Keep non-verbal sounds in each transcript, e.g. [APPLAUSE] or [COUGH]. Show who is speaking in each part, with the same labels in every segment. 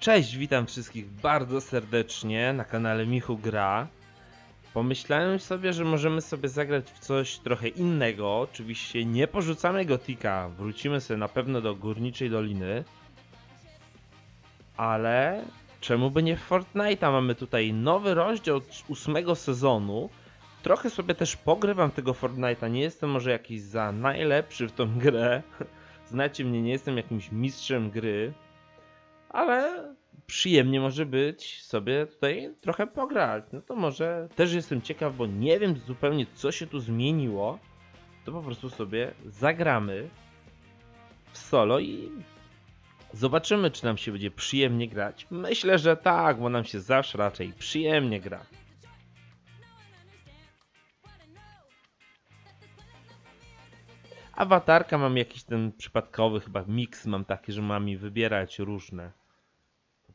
Speaker 1: Cześć, witam wszystkich bardzo serdecznie na kanale Michu Gra. Pomyślałem sobie, że możemy sobie zagrać w coś trochę innego. Oczywiście nie porzucamy Gotika, wrócimy sobie na pewno do Górniczej Doliny. Ale czemu by nie w Fortnite'a? Mamy tutaj nowy rozdział ósmego sezonu. Trochę sobie też pogrywam tego Fortnite'a. Nie jestem może jakiś za najlepszy w tą grę. [LAUGHS] Znacie mnie, nie jestem jakimś mistrzem gry. Ale przyjemnie może być sobie tutaj trochę pograć. No to może też jestem ciekaw, bo nie wiem zupełnie co się tu zmieniło. To po prostu sobie zagramy w solo i zobaczymy, czy nam się będzie przyjemnie grać. Myślę, że tak, bo nam się zawsze raczej przyjemnie gra. Awatarka mam jakiś ten przypadkowy chyba miks mam taki, że mam mi wybierać różne.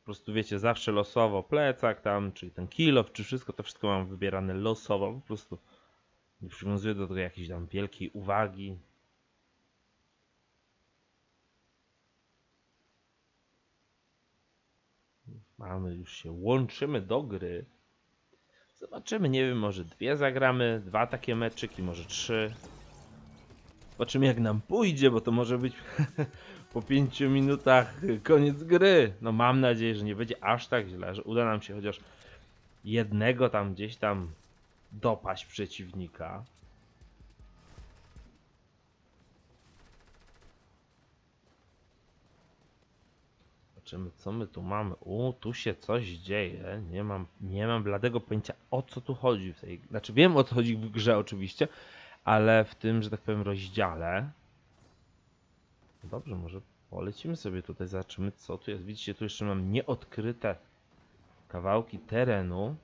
Speaker 1: Prostu wiecie, zawsze losowo plecak tam, czyli ten kilof, czy wszystko, to wszystko mam wybierane losowo, po prostu nie przywiązuję do tego jakiejś tam wielkiej uwagi. Mamy, już się łączymy do gry. Zobaczymy, nie wiem, może dwie zagramy, dwa takie meczyki, może trzy. Zobaczymy jak nam pójdzie, bo to może być [LAUGHS] po pięciu minutach koniec gry. No mam nadzieję, że nie będzie aż tak źle, że uda nam się chociaż jednego tam gdzieś tam dopaść przeciwnika. Zobaczymy co my tu mamy. U, tu się coś dzieje. Nie mam, nie mam bladego pojęcia o co tu chodzi w tej... Znaczy wiem o co chodzi w grze oczywiście, ale w tym, że tak powiem, rozdziale. No Dobrze, może polecimy sobie tutaj, zobaczymy co tu jest. Widzicie, tu jeszcze mam nieodkryte kawałki terenu.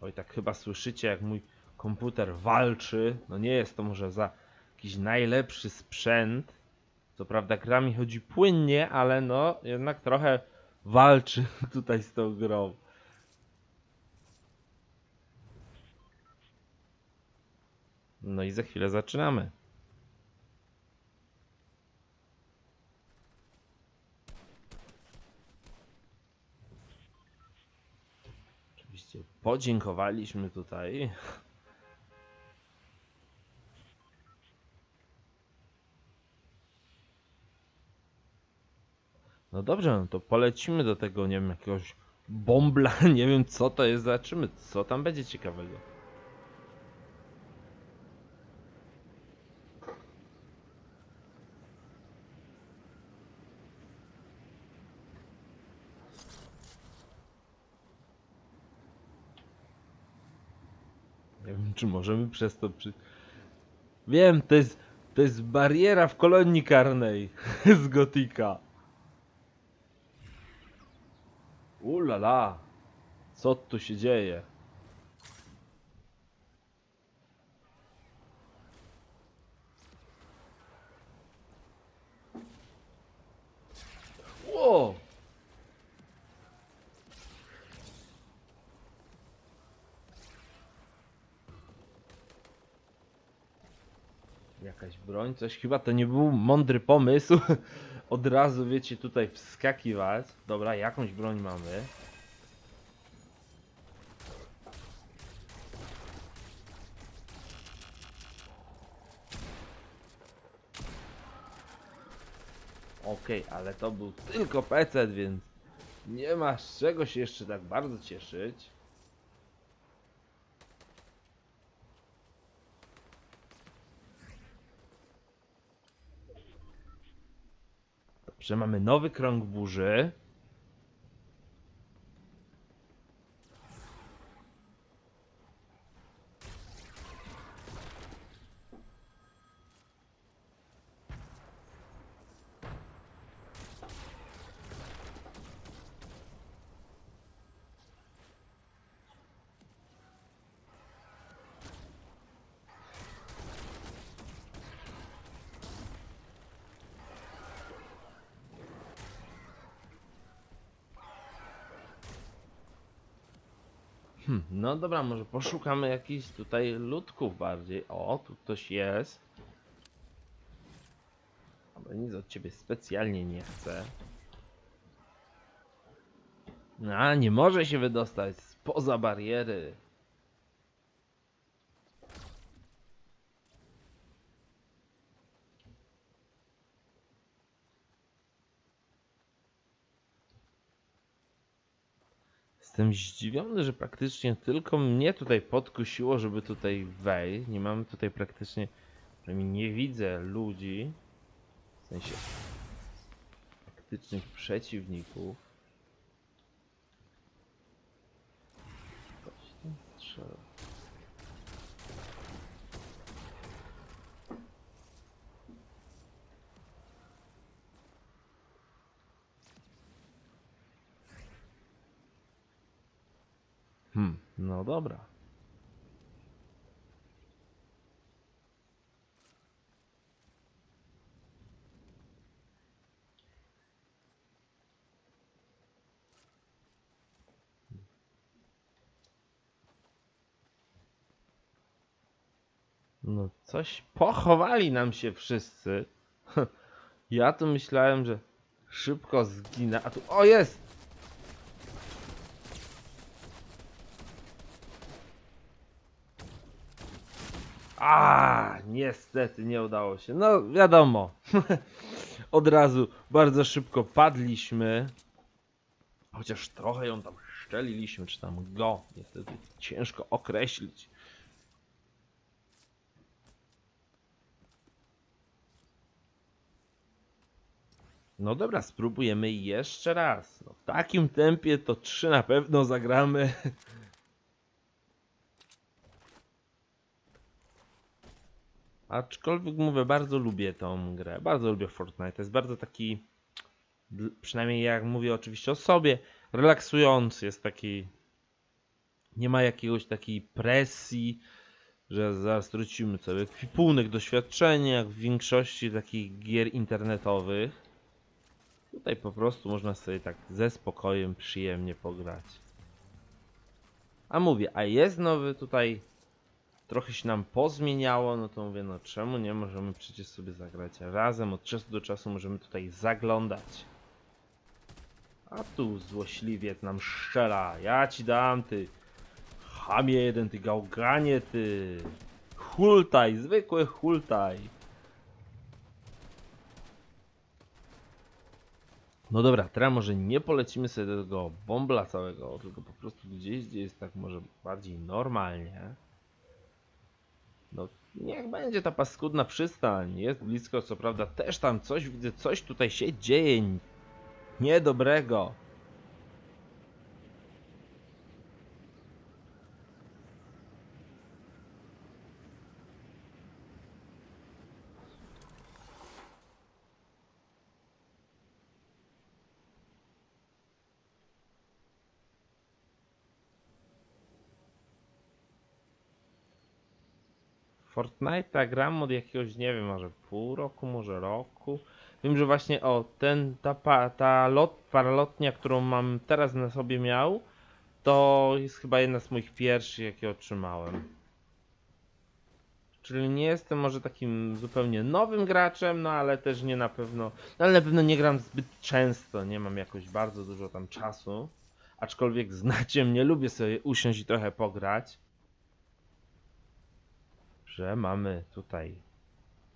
Speaker 1: Oj, tak chyba słyszycie, jak mój komputer walczy. No nie jest to może za jakiś najlepszy sprzęt. Co prawda gra mi chodzi płynnie, ale no jednak trochę walczy [LAUGHS] tutaj z tą grą. No i za chwilę zaczynamy. Oczywiście podziękowaliśmy tutaj. No dobrze, no to polecimy do tego, nie wiem, jakiegoś bombla, [LAUGHS] nie wiem co to jest, zobaczymy, co tam będzie ciekawego. Czy możemy przez to przy... Wiem, to jest, to jest bariera w kolonii karnej [LAUGHS] z Gotika. Ulala, co tu się dzieje? Ło! Jakaś broń, coś chyba to nie był mądry pomysł. [LAUGHS] Od razu wiecie tutaj wskakiwać. Dobra, jakąś broń mamy. Okej, ale to był tylko PC, więc nie ma z czego się jeszcze tak bardzo cieszyć. Dobrze, mamy nowy krąg burzy. Hmm, no dobra, może poszukamy jakichś tutaj ludków bardziej. O, tu ktoś jest. Ale nic od ciebie specjalnie nie chcę. A, nie może się wydostać poza bariery. Jestem zdziwiony, że praktycznie tylko mnie tutaj podkusiło, żeby tutaj wejść. Nie mamy tutaj praktycznie, przynajmniej nie widzę ludzi, w sensie faktycznych przeciwników. Ktoś tam strzela. No dobra. No coś pochowali nam się wszyscy. [LAUGHS] Ja tu myślałem, że szybko zginę, a tu o jest! A, niestety nie udało się. No, wiadomo. [LAUGHS] Od razu bardzo szybko padliśmy. Chociaż trochę ją tam szczeliliśmy, czy tam go. Niestety ciężko określić. No dobra, spróbujemy jeszcze raz. No, w takim tempie to trzy na pewno zagramy. [LAUGHS] Aczkolwiek mówię, bardzo lubię tą grę, bardzo lubię Fortnite. To jest bardzo taki, przynajmniej jak mówię oczywiście o sobie, relaksujący. Jest taki, nie ma jakiegoś takiej presji, że zaraz tracimy sobie kwipunek doświadczenia, jak w większości takich gier internetowych. Tutaj po prostu można sobie tak ze spokojem, przyjemnie pograć. A mówię, a jest nowy tutaj trochę się nam pozmieniało, no to mówię, no czemu nie możemy przecież sobie zagrać razem, od czasu do czasu możemy tutaj zaglądać. A tu złośliwiec nam szczela, ja ci dam ty, chamie jeden, ty gałganie ty, hultaj, zwykły hultaj. No dobra, teraz może nie polecimy sobie do tego bombla całego, tylko po prostu gdzieś, gdzie jest tak może bardziej normalnie. No, niech będzie ta paskudna przystań. Jest blisko, co prawda też tam coś widzę, coś tutaj się dzieje niedobrego. Fortnite'a gram od jakiegoś, nie wiem, może pół roku, może roku. Wiem, że właśnie o, ten, ta, pa, ta lot, paralotnia, którą mam teraz na sobie miał, to jest chyba jedna z moich pierwszych, jakie otrzymałem. Czyli nie jestem może takim zupełnie nowym graczem, no ale też nie na pewno, no ale na pewno nie gram zbyt często, nie mam jakoś bardzo dużo tam czasu. Aczkolwiek [LAUGHS] znacie mnie, lubię sobie usiąść i trochę pograć że mamy tutaj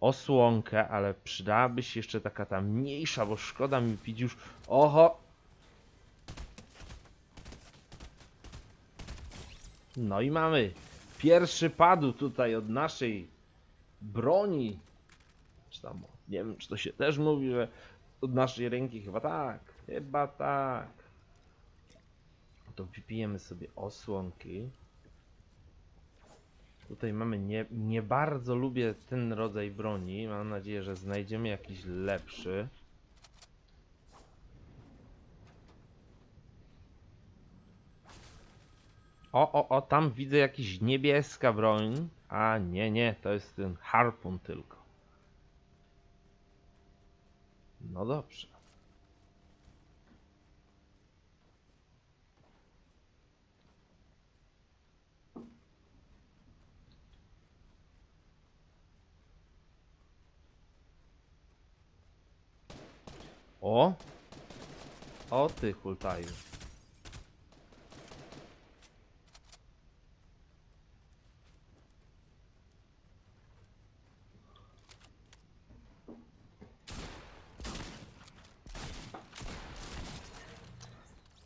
Speaker 1: osłonkę, ale przydałaby się jeszcze taka ta mniejsza, bo szkoda mi pić już. Oho! No i mamy pierwszy padł tutaj od naszej broni. Czy tam, nie wiem, czy to się też mówi, że od naszej ręki chyba tak. Chyba tak. To wypijemy sobie osłonki. Tutaj mamy, nie, nie bardzo lubię ten rodzaj broni. Mam nadzieję, że znajdziemy jakiś lepszy. O, o, o, tam widzę jakiś niebieska broń. A nie, nie, to jest ten harpun tylko. No dobrze. O! O ty hultaju.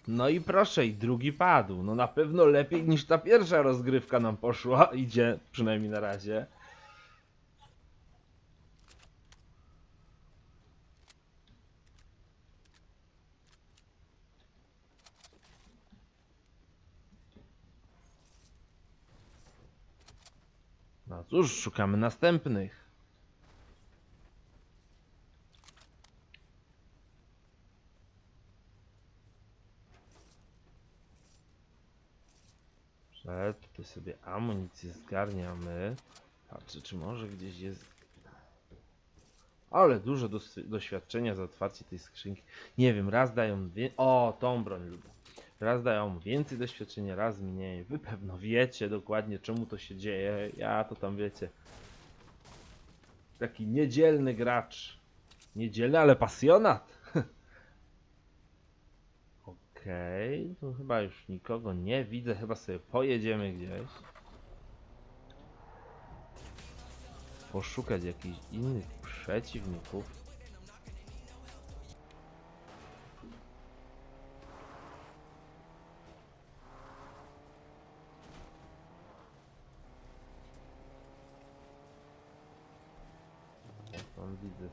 Speaker 1: No i proszę, i drugi padł. No na pewno lepiej niż ta pierwsza rozgrywka nam poszła. Idzie, przynajmniej na razie. No cóż, szukamy następnych. Przed, tutaj sobie amunicję zgarniamy. Patrzę, czy może gdzieś jest... Ale dużo doświadczenia za otwarcie tej skrzynki. Nie wiem, raz dają... Wie... O, tą broń lubię. Raz dają więcej doświadczenia, raz mniej. Wy pewno wiecie dokładnie, czemu to się dzieje. Ja to tam wiecie. Taki niedzielny gracz. Niedzielny, ale pasjonat. [LAUGHS] Okej, tu chyba już nikogo nie widzę. Chyba sobie pojedziemy gdzieś. Poszukać jakichś innych przeciwników.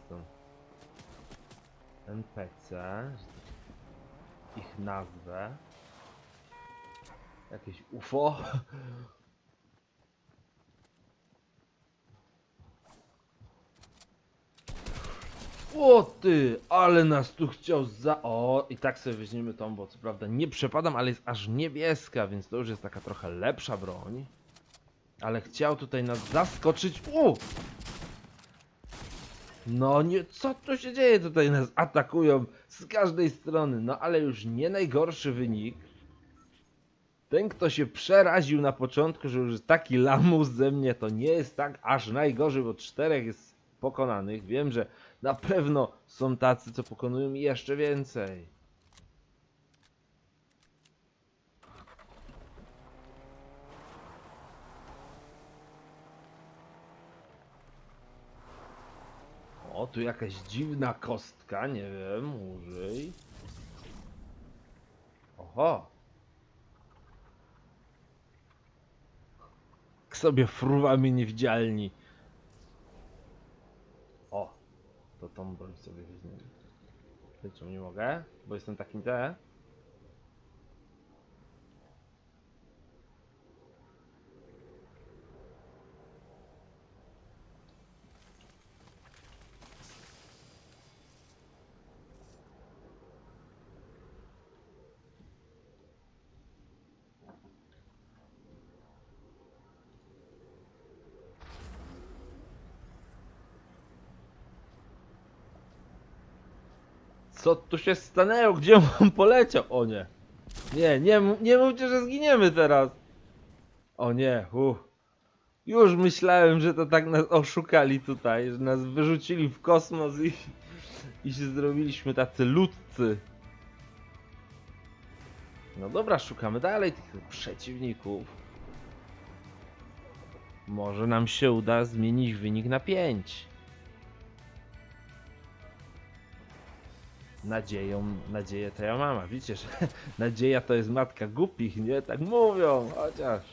Speaker 1: Są NPC, ich nazwę. Jakieś UFO. [LAUGHS] O ty, ale nas tu chciał za... O, i tak sobie weźmiemy tą, bo co prawda nie przepadam, ale jest aż niebieska, więc to już jest taka trochę lepsza broń. Ale chciał tutaj nas zaskoczyć. U! No nie, co tu się dzieje? Tutaj nas atakują z każdej strony. No ale już nie najgorszy wynik. Ten, kto się przeraził na początku, że już taki lamus ze mnie, to nie jest tak aż najgorzej, bo czterech jest pokonanych. Wiem, że na pewno są tacy, co pokonują jeszcze więcej. O, tu jakaś dziwna kostka, nie wiem, użyj. Oho. K sobie fruwamy niewidzialni. O, to tą broń sobie weźmiemy. Czemu nie mogę? Bo jestem takim te. Co tu się stanęło? Gdzie on poleciał? O nie. Nie, nie, nie mówcie, że zginiemy teraz. O nie, uff. Już myślałem, że to tak nas oszukali tutaj, że nas wyrzucili w kosmos i, i się zrobiliśmy tacy ludcy. No dobra, szukamy dalej tych przeciwników. Może nam się uda zmienić wynik na 5. Nadzieją, nadzieję to ja mama. Widzicie, że [LAUGHS] nadzieja to jest matka głupich, nie? Tak mówią, chociaż.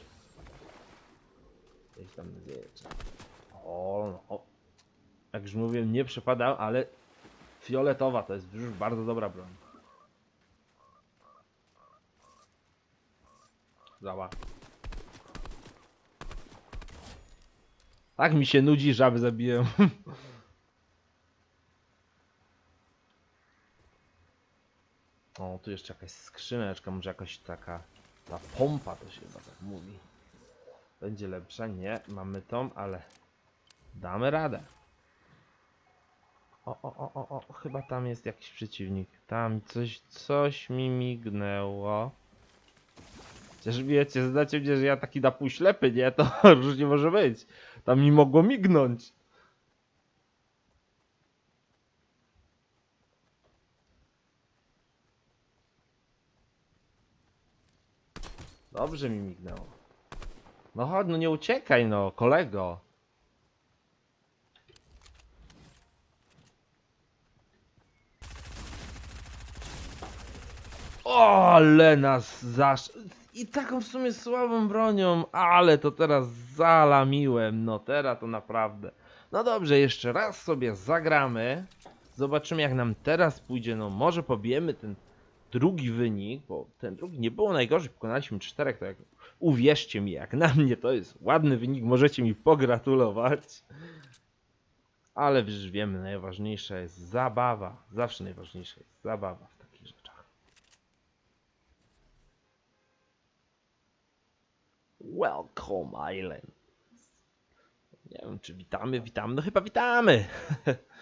Speaker 1: Jakieś tam nadzieję. Czy... O, no. o. Jak już mówiłem, nie przepadał, ale fioletowa to jest już bardzo dobra broń. Zała. Tak mi się nudzi, żaby zabiję. [LAUGHS] O, tu jeszcze jakaś skrzyneczka, może jakaś taka ta pompa to się chyba tak mówi. Będzie lepsza? Nie, mamy tą, ale damy radę. O, o, o, o, o, chyba tam jest jakiś przeciwnik. Tam coś, coś mi mignęło. Chociaż wiecie, znacie mnie, że ja taki na pół ślepy, nie? To [LAUGHS] różnie może być. Tam mi mogło mignąć. Dobrze mi mignęło. No chodź, no nie uciekaj no, kolego. O, ale nas zasz... I taką w sumie słabą bronią, ale to teraz zalamiłem, no teraz to naprawdę. No dobrze, jeszcze raz sobie zagramy. Zobaczymy jak nam teraz pójdzie, no może pobijemy ten drugi wynik, bo ten drugi nie było najgorzej, pokonaliśmy czterech, tak uwierzcie mi, jak na mnie to jest ładny wynik, możecie mi pogratulować. Ale już wiemy, najważniejsza jest zabawa. Zawsze najważniejsza jest zabawa w takich rzeczach. Welcome Island. Nie wiem, czy witamy, witamy. No chyba witamy. [LAUGHS]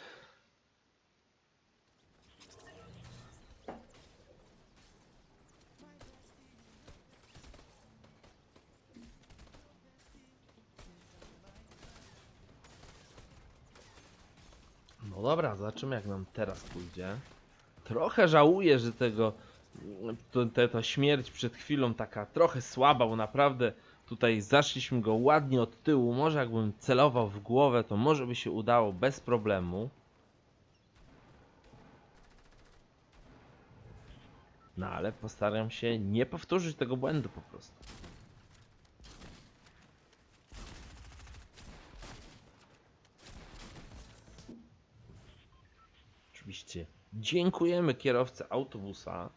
Speaker 1: Dobra, zobaczymy jak nam teraz pójdzie. Trochę żałuję, że tego. To, ta śmierć przed chwilą taka trochę słaba, bo naprawdę tutaj zaszliśmy go ładnie od tyłu. Może jakbym celował w głowę, to może by się udało bez problemu. No ale postaram się nie powtórzyć tego błędu po prostu. Oczywiście dziękujemy kierowcy autobusa.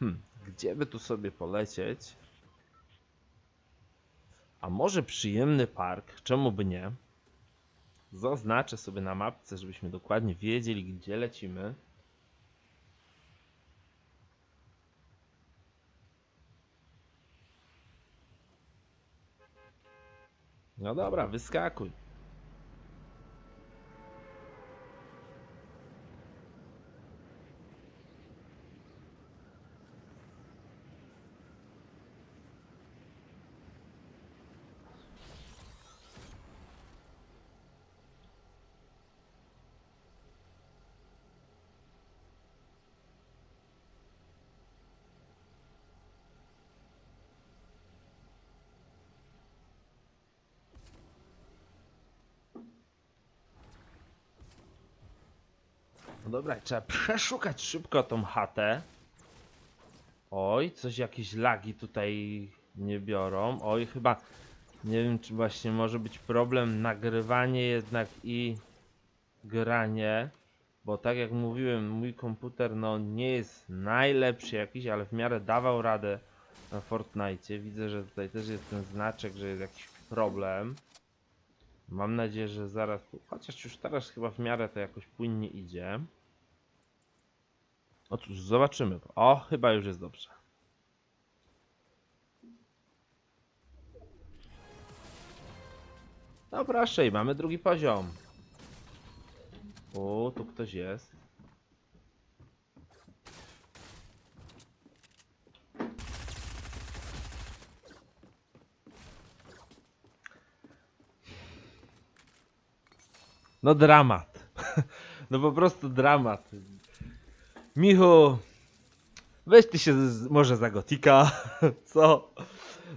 Speaker 1: Hmm, gdzie by tu sobie polecieć? A może przyjemny park? Czemu by nie? Zaznaczę sobie na mapce, żebyśmy dokładnie wiedzieli, gdzie lecimy. No dobra, wyskakuj. No dobra, trzeba przeszukać szybko tą chatę. Oj, coś jakieś lagi tutaj nie biorą. Oj, chyba nie wiem, czy właśnie może być problem nagrywanie jednak i granie. Bo tak jak mówiłem, mój komputer no nie jest najlepszy jakiś, ale w miarę dawał radę na Fortnite. Widzę, że tutaj też jest ten znaczek, że jest jakiś problem. Mam nadzieję, że zaraz, chociaż już teraz chyba w miarę to jakoś płynnie idzie. Otóż zobaczymy. O, chyba już jest dobrze. No proszę, i mamy drugi poziom. O, tu ktoś jest. No dramat. [LAUGHS] No po prostu dramat. Michu, weź ty się z, może za gotika, [LAUGHS] co?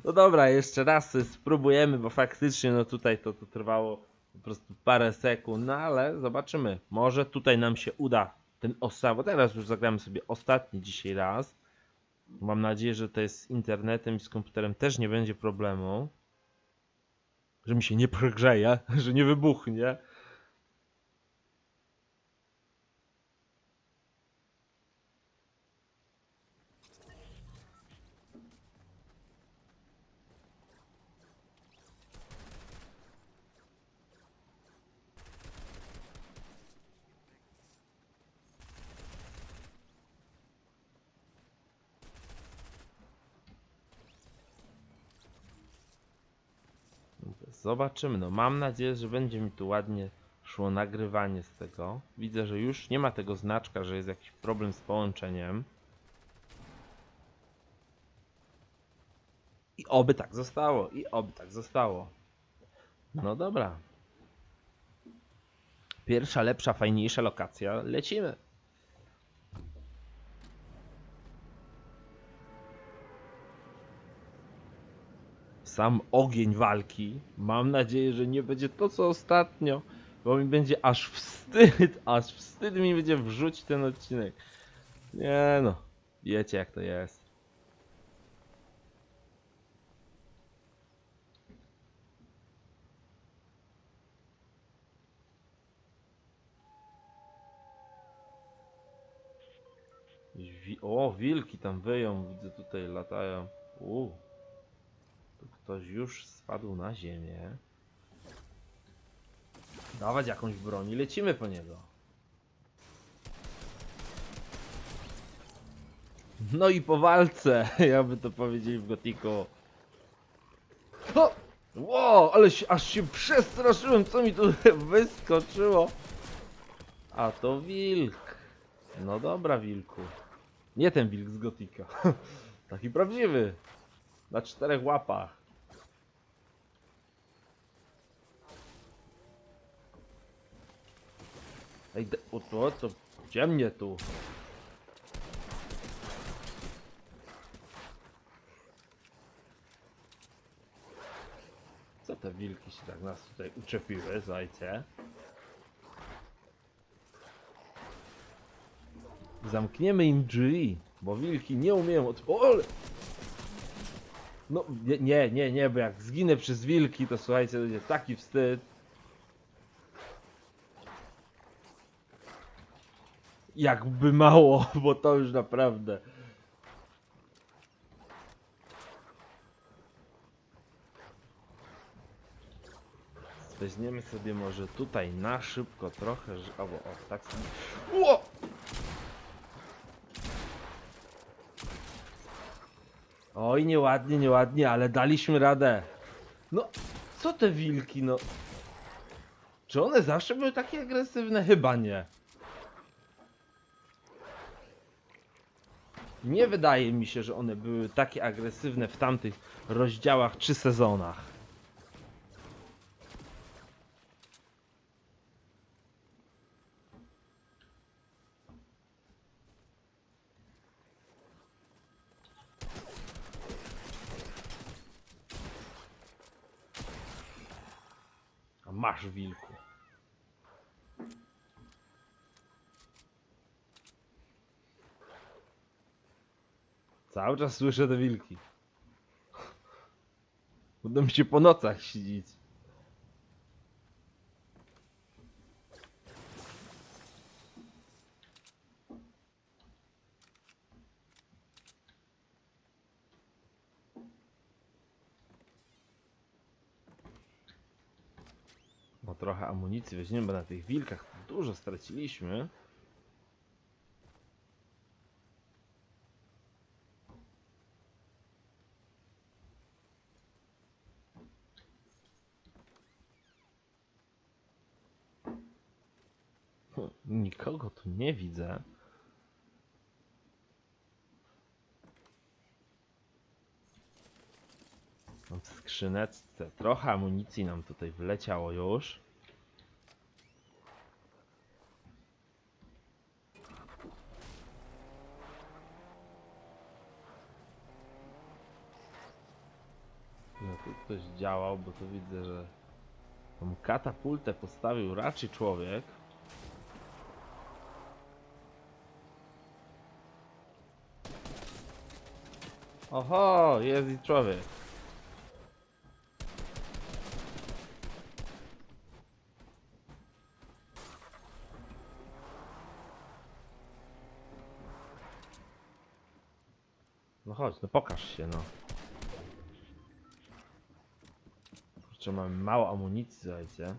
Speaker 1: No dobra, jeszcze raz spróbujemy, bo faktycznie no tutaj to, to trwało po prostu parę sekund, no ale zobaczymy. Może tutaj nam się uda ten ostatni, bo teraz już zagramy sobie ostatni dzisiaj raz. Mam nadzieję, że to jest z internetem i z komputerem też nie będzie problemu. Że mi się nie [LAUGHS] przegrzeje, że nie wybuchnie. Zobaczymy. No mam nadzieję, że będzie mi tu ładnie szło nagrywanie z tego. Widzę, że już nie ma tego znaczka, że jest jakiś problem z połączeniem. I oby tak zostało. I oby tak zostało. No dobra. Pierwsza, lepsza, fajniejsza lokacja. Lecimy. Sam ogień walki. Mam nadzieję, że nie będzie to co ostatnio, bo mi będzie aż wstyd, [LAUGHS] aż wstyd mi będzie wrzucić ten odcinek. Nie no, wiecie jak to jest. O, wilki tam wyją, widzę tutaj latają. U, tu ktoś już spadł na ziemię. Dawać jakąś broń i lecimy po niego. No i po walce, [LAUGHS] jakby to powiedzieli w Gotiku. O! Wow, ale się, aż się przestraszyłem, co mi tu [LAUGHS] wyskoczyło. A to wilk. No dobra, wilku. Nie ten wilk z Gotika. [LAUGHS] Taki prawdziwy. Na czterech łapach. Ej, o to, to ciemnie tu. Co te wilki się tak nas tutaj uczepiły, zajcie? Zamkniemy im drzwi, bo wilki nie umieją od... O, ale... No, nie, nie, nie, nie, bo jak zginę przez wilki, to słuchajcie, będzie taki wstyd. Jakby mało, [LAUGHS] bo to już naprawdę. Weźmiemy sobie może tutaj na szybko trochę, że... Albo o, tak sobie... Ło! Oj, nieładnie, nieładnie, ale daliśmy radę. No, co te wilki, no? Czy one zawsze były takie agresywne? Chyba nie. Nie wydaje mi się, że one były takie agresywne w tamtych rozdziałach czy sezonach. Masz wilku. Cały czas słyszę te wilki. Będą mi się po nocach śnić. No trochę amunicji weźmiemy, bo na tych wilkach dużo straciliśmy. Nikogo tu nie widzę. W skrzyneczce trochę amunicji nam tutaj wleciało już. No tu ktoś działał, bo tu widzę, że tą katapultę postawił raczej człowiek. Oho, jest i człowiek. No chodź, no pokaż się, no. Kurczę, mamy mało amunicji, słuchajcie.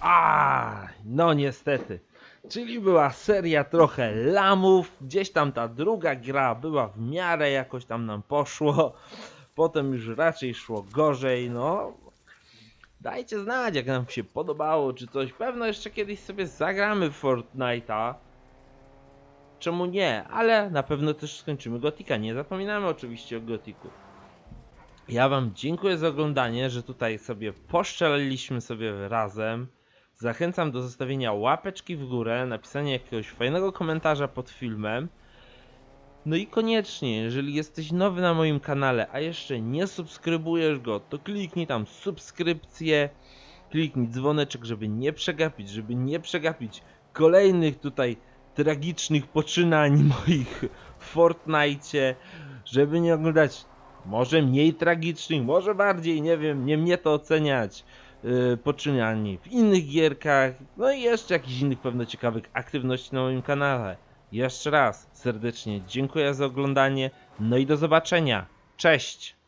Speaker 1: A, no niestety. Czyli była seria trochę lamów, gdzieś tam ta druga gra była w miarę, jakoś tam nam poszło. Potem już raczej szło gorzej, no. Dajcie znać, jak nam się podobało, czy coś. Pewno jeszcze kiedyś sobie zagramy Fortnite'a. Czemu nie? Ale na pewno też skończymy Gotika. Nie zapominamy oczywiście o Gotiku. Ja wam dziękuję za oglądanie, że tutaj sobie poszczeliliśmy sobie razem. Zachęcam do zostawienia łapeczki w górę, napisania jakiegoś fajnego komentarza pod filmem. No i koniecznie, jeżeli jesteś nowy na moim kanale, a jeszcze nie subskrybujesz go, to kliknij tam subskrypcję, kliknij dzwoneczek, żeby nie przegapić, żeby nie przegapić kolejnych tutaj tragicznych poczynań [LAUGHS] moich w Fortnite, żeby nie oglądać może mniej tragicznych, może bardziej, nie wiem, nie mnie to oceniać yy, poczynań w innych gierkach, no i jeszcze jakichś innych pewno ciekawych aktywności na moim kanale. Jeszcze raz serdecznie dziękuję za oglądanie, no i do zobaczenia. Cześć!